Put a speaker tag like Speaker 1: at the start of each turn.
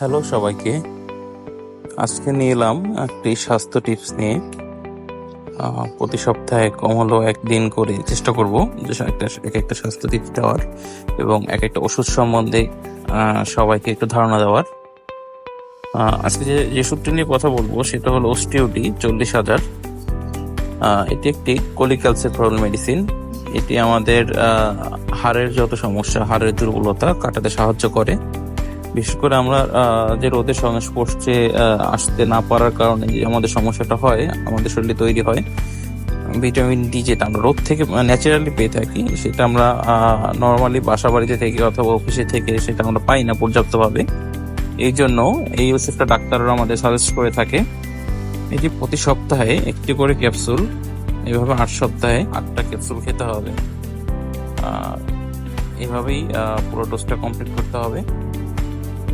Speaker 1: Hello সবাইকে। আজকে নিয়ে এলাম একটি স্বাস্থ্য টিপস নিয়ে। প্রতি সপ্তাহে কম একদিন করে চেষ্টা করব যে একটা এক একটা স্বাস্থ্য টিপস দেওয়ার এবং এক একটা ওষুধ সম্বন্ধে সবাইকে একটু ধারণা দেওয়ার। আজকে যে যে ওষুধটি নিয়ে কথা বলব সেটা হলো অস্টিওটি চল্লিশ হাজার। এটি একটি কোলিক্যালসিফরল মেডিসিন এটি আমাদের হাড়ের যত সমস্যা, হাড়ের দুর্বলতা কাটাতে সাহায্য করে। বিশেষ করে আমরা যে রোদের সংস্পর্শে আসতে না পারার কারণে যে আমাদের সমস্যাটা হয়, আমাদের শরীরে তৈরি হয়, ভিটামিন ডি যেটা আমরা রোদ থেকে ন্যাচারালি পেয়ে থাকি, সেটা আমরা নর্মালি বাসা বাড়িতে থেকে অথবা অফিসে থেকে সেটা আমরা পাই না পর্যাপ্তভাবে। এই জন্য এই ওষুধটা ডাক্তাররা আমাদের সাজেস্ট করে থাকে। এটি প্রতি সপ্তাহে একটি করে ক্যাপসুল এভাবে আট সপ্তাহে আটটা ক্যাপসুল খেতে হবে। এভাবেই পুরো ডোজটা কমপ্লিট করতে হবে।